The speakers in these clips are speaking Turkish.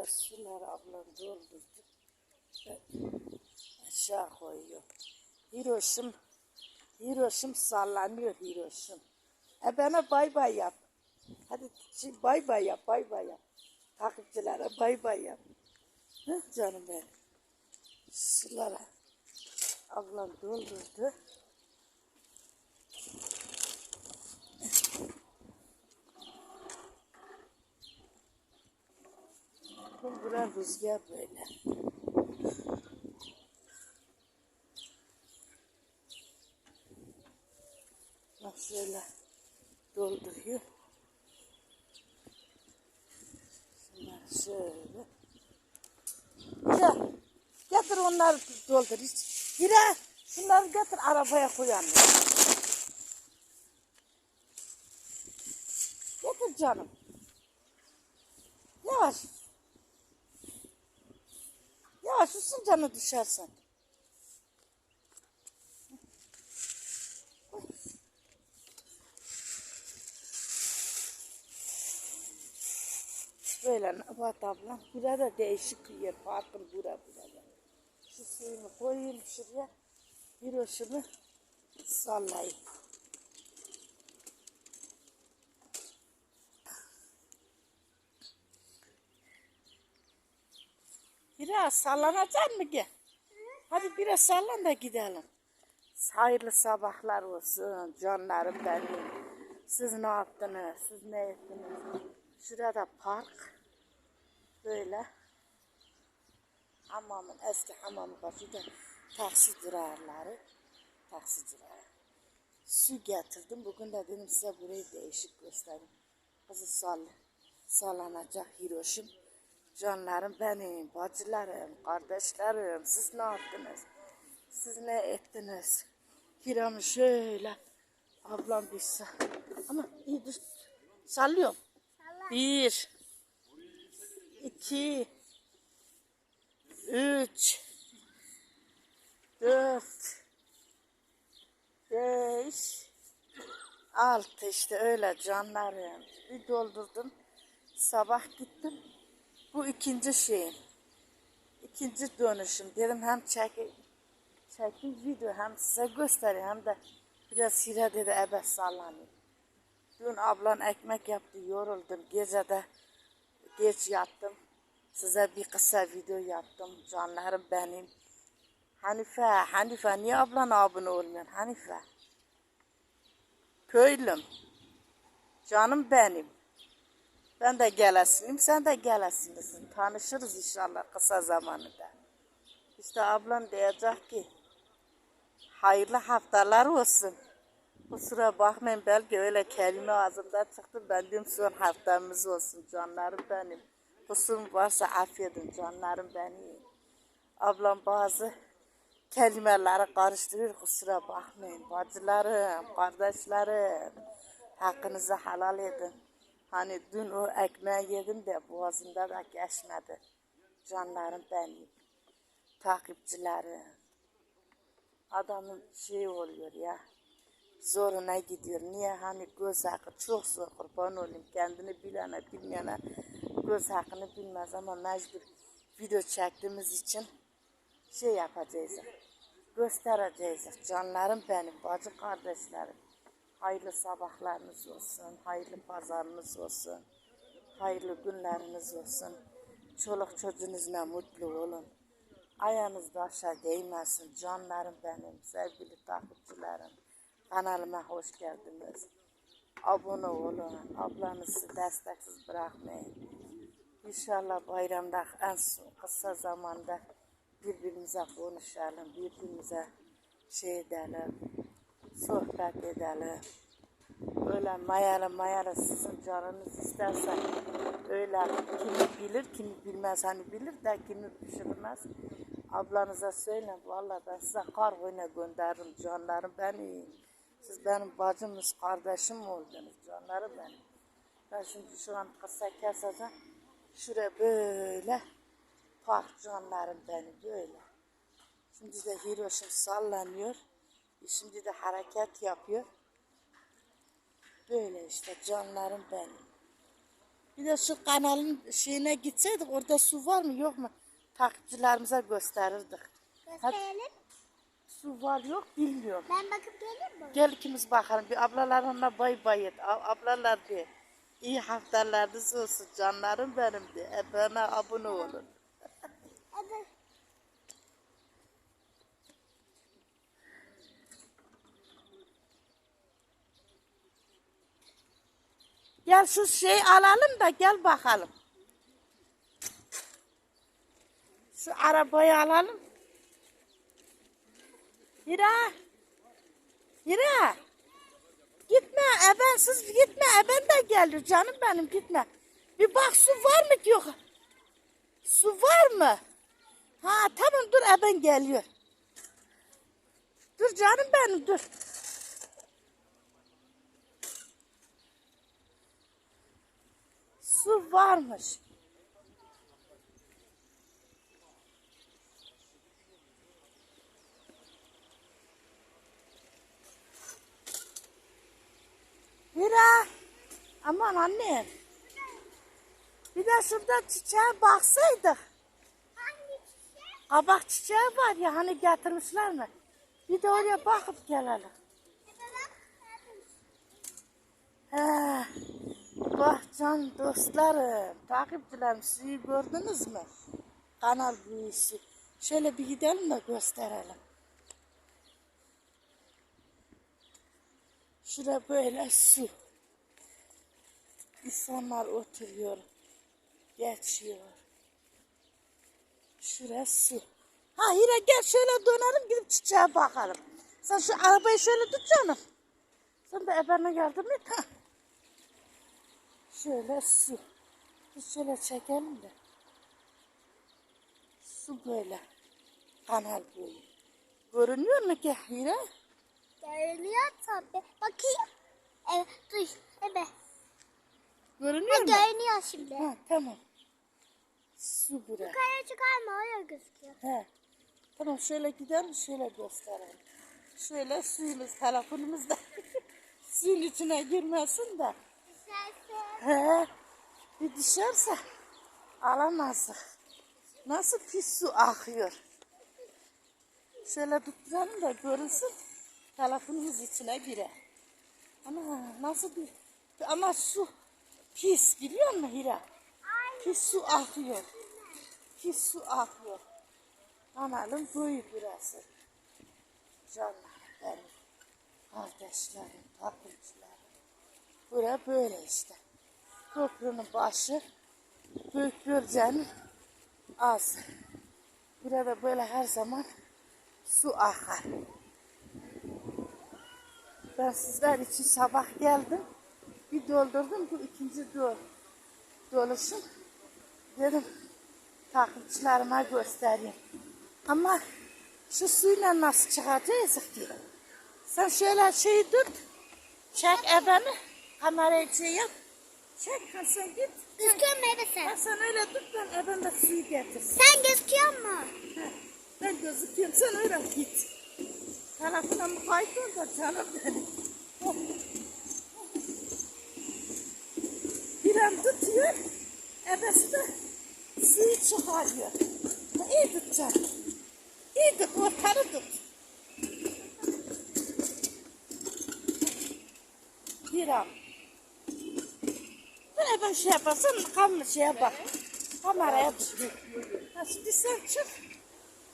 Burada sular ablam doldurdu. Aşağı koyuyor. Hiroşim, Hiroşim sallanıyor Hiroşim. E bana bay bay yap. Hadi şimdi bay bay yap, bay bay yap. Takipçilere bay bay yap. Heh, canım benim. Sulara ablam doldurdu. Bu buran rüzgar böyle. Bak şöyle dolduruyor. Şunları şöyle. Güzel. Getir onları doldur. Hiç. Hira şunları getir arabaya koyalım. Getir canım. Yavaş. Canı düşersen. Böyle Nebat ablam. Burada değişik bir yer. Farklı bura burada. Şu suyunu koyayım şuraya. Bir hoşunu sallayayım. Biraz sallanacak mı ki? Hadi biraz sallan da gidelim. Hayırlı sabahlar olsun canlarım benim. Siz ne yaptınız? Siz ne ettiniz? Şurada park. Böyle. Hamamın eski hamamı var. Şurada taksi durarları. Taksi durağı. Su getirdim. Bugün de dedim size burayı değişik göstereyim. Kızı sall sallanacak Hiroşim. Canlarım benim, bacılarım, kardeşlerim. Siz ne yaptınız? Siz ne ettiniz? Hiramı şöyle. Ablam bir sa- Ama iyi dur. Sallıyorum. Bir. iki, Üç. Dört. Beş. Altı işte öyle canlarım. Bir doldurdum. Sabah gittim. Bu ikinci şeyim. İkinci dönüşüm. Dedim hem çekeyim, çekeyim video hem size göstereyim hem de biraz hira dedi ebe sallanayım. Dün ablan ekmek yaptı yoruldum. Gece de geç yattım. Size bir kısa video yaptım. Canlarım benim. Hanife, Hanife niye ablana abone olmuyorsun Hanife? Köylüm. Canım benim. Ben de gelesinim, sen de gelesinizsin. Tanışırız inşallah kısa zamanda. İşte ablam diyecek ki, hayırlı haftalar olsun. Kusura bakmayın belki öyle kelime ağzımdan çıktı. Ben diyorum son haftamız olsun canlarım benim. Kusurum varsa affedin canlarım benim. Ablam bazı kelimeleri karıştırıyor kusura bakmayın. Bacılarım, kardeşlerim hakkınızı helal edin. Hani dün o ekmeği yedim de boğazımda da geçmedi. Canlarım benim. Takipçilerim. Adamın şey oluyor ya. Zoruna gidiyor. Niye hani göz hakkı çok zor kurban olayım. Kendini bilene bilmeyene göz hakkını bilmez ama mecbur video çektiğimiz için şey yapacağız. Göstereceğiz. Canlarım benim, bacı kardeşlerim. Hayırlı sabahlarınız olsun, hayırlı pazarınız olsun, hayırlı günleriniz olsun. Çoluk çocuğunuzla mutlu olun. Ayağınız aşağı değmesin canlarım benim, sevgili takipçilerim. Kanalıma hoş geldiniz. Abone olun, ablanızı desteksiz bırakmayın. İnşallah bayramda en kısa zamanda birbirimize konuşalım, birbirimize şey edelim, sohbet edelim. Öyle mayalı mayalı sizin canınız isterse öyle kimi bilir kimi bilmez hani bilir de kimi pişirmez. Ablanıza söyleyin vallahi ben size kargoyla gönderirim canlarım beni. Siz benim bacımız kardeşim oldunuz canlarım benim. Ben şimdi şu an kısa keseceğim. Şuraya böyle park canlarım benim böyle. Şimdi de Hiroşim sallanıyor. Şimdi de hareket yapıyor. Böyle işte canlarım benim. Bir de şu kanalın şeyine gitseydik orada su var mı yok mu? Takipçilerimize gösterirdik. Gösterelim. Su var yok bilmiyorum. Ben bakıp geleyim mi? Gel ikimiz bakalım. Bir ablalarına bay bay et. Ablalar de. İyi haftalarınız olsun canlarım benim de. E, bana abone olun. Hadi. Gel şu şey alalım da gel bakalım. Şu arabayı alalım. Hira. Hira. Gitme ebensiz gitme eben de geliyor canım benim gitme. Bir bak su var mı yok. Su var mı? Ha tamam dur eben geliyor. Dur canım benim dur. Su varmış. Mira. Aman anne. Bir de şurada çiçeğe baksaydık. Kabak çiçeği var ya hani getirmişler mi? Bir de oraya bakıp gelelim. He. Bak can dostlarım, takipçilerim sizi gördünüz mü? Kanal işi. Şöyle bir gidelim de gösterelim. Şurada böyle su. İnsanlar oturuyor, geçiyor. Şuraya su. Ha Hira gel şöyle dönelim gidip çiçeğe bakalım. Sen şu arabayı şöyle tut canım. Sen de ebene yardım et. Ha. Şöyle su. Biz şöyle çekelim de. Su böyle. Kanal boyu. Görünüyor mu ki Hira? Görünüyor tabii. Bakayım. Evet dur. Evet. Görünüyor mu? Görünüyor şimdi. Ha, tamam. Su buraya. Yukarı çıkarma öyle gözüküyor. He. Tamam şöyle gidelim şöyle gösterelim. Şöyle suyumuz telefonumuzda suyun içine girmesin de. He. Bir düşerse alamazdık. Nasıl pis su akıyor. Şöyle tutturalım da görünsün. Telefonumuz içine girer. Ana nasıl bir ama su pis biliyor musun Hira? Pis su akıyor. Pis su akıyor. Kanalın boyu burası. Canlar benim. Kardeşlerim, takipçilerim. Bura böyle işte. Köprünün başı. Büyük Gölce'nin ağzı. Burada böyle her zaman su akar. Ben sizler için sabah geldim. Bir doldurdum bu ikinci dol. Doluşum. Dedim takipçilerime göstereyim. Ama şu suyla nasıl çıkacağız ki? Sen şöyle şeyi tut. Çek ebeni. Kamerayı şey yap. Çek ha sen git. Gözüküyor mu evet sen? sen öyle tut ben eben de suyu getirsin. Sen gözüküyor mu? Ha, Ben gözüküyorum sen öyle git. Tarafına mı kaydın da canım benim. Oh. Bir an tutuyor. Ebesi de suyu çıkarıyor. İyi tut canım. İyi tut ortanı tut. Bir an. Ben şey yaparsan kam şeye bak. Kameraya tut. Ha, şimdi sen çık.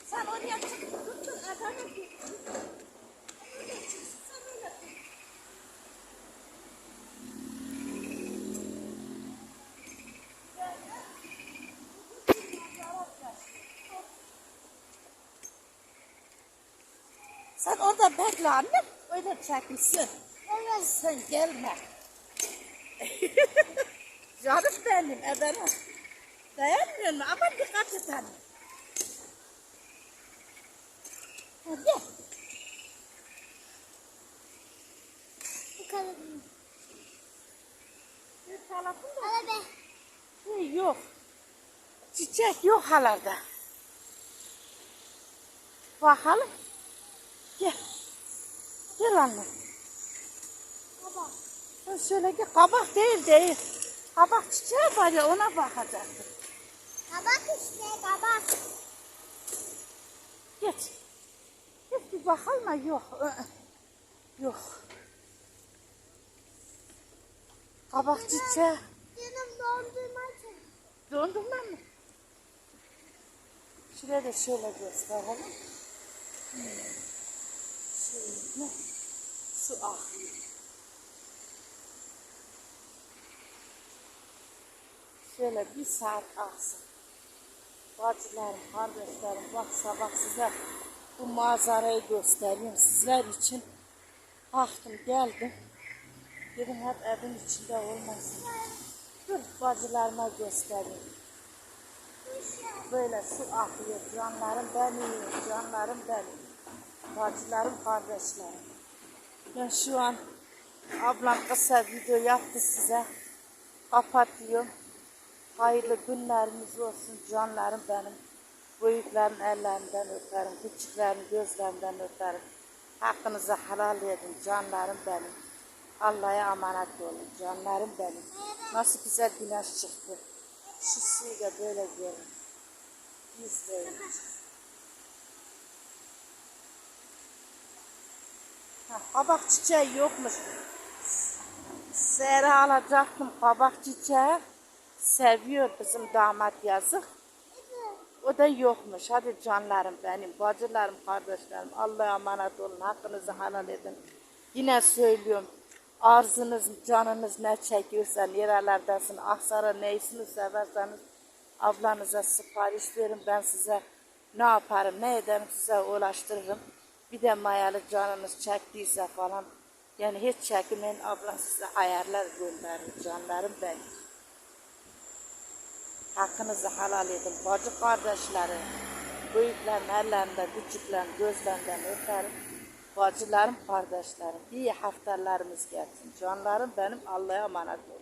Sen oraya çık. Adamı. Sen orada bekle annem. Öyle çekilsin. Evet. Sen gelme. Canım benim ebene. Dayanmıyor mu? Ama dikkat et anne. Hadi. Bu kadar. Bir tarafın da Hadi be. şey yok. Çiçek yok halarda. Bakalım. Gel. Gel anne. Sen şöyle gel. Kabak değil değil. Kabak çiçeği var ya ona bakacaktım. Kabak işte kabak. Geç. Geç bir bakalım yok. Yok. Kabak çiçeği. Canım dondurma çek. Dondurma mı? Şuraya da şöyle gösterelim. Şöyle. Su akıyor. Şöyle bir saat aksın. Bacılarım, kardeşlerim bak sabah size bu manzarayı göstereyim sizler için. Kalktım geldim. Dedim hep evin içinde olmasın. Dur bacılarıma göstereyim. Böyle su akıyor canlarım benim, canlarım benim. Bacılarım, kardeşlerim. Ben şu an ablam kısa video yaptı size. Kapatıyorum. Hayırlı günleriniz olsun canlarım benim. Büyüklerin ellerinden öperim, küçüklerin gözlerinden öperim. Hakkınızı helal edin canlarım benim. Allah'a emanet olun canlarım benim. Nasıl güzel güneş çıktı. Şu suyu da böyle görün. İzleyin. Ha, kabak çiçeği yokmuş. Sera alacaktım kabak çiçeği. Seviyor bizim damat yazık. O da yokmuş. Hadi canlarım benim, bacılarım, kardeşlerim. Allah'a emanet olun. Hakkınızı helal edin. Yine söylüyorum. Arzunuz, canınız ne çekiyorsa nerelerdesin, aksara neysini severseniz ablanıza sipariş verin. Ben size ne yaparım, ne ederim size ulaştırırım. Bir de mayalı canınız çektiyse falan. Yani hiç çekinmeyin abla size ayarlar gönderir canlarım benim. Hakkınızı helal edin. Bacı kardeşlerim, büyüklerin ellerinden, küçüklerin gözlerinden öperim. Bacılarım, kardeşlerim, iyi haftalarımız gelsin. Canlarım benim Allah'a emanet olun.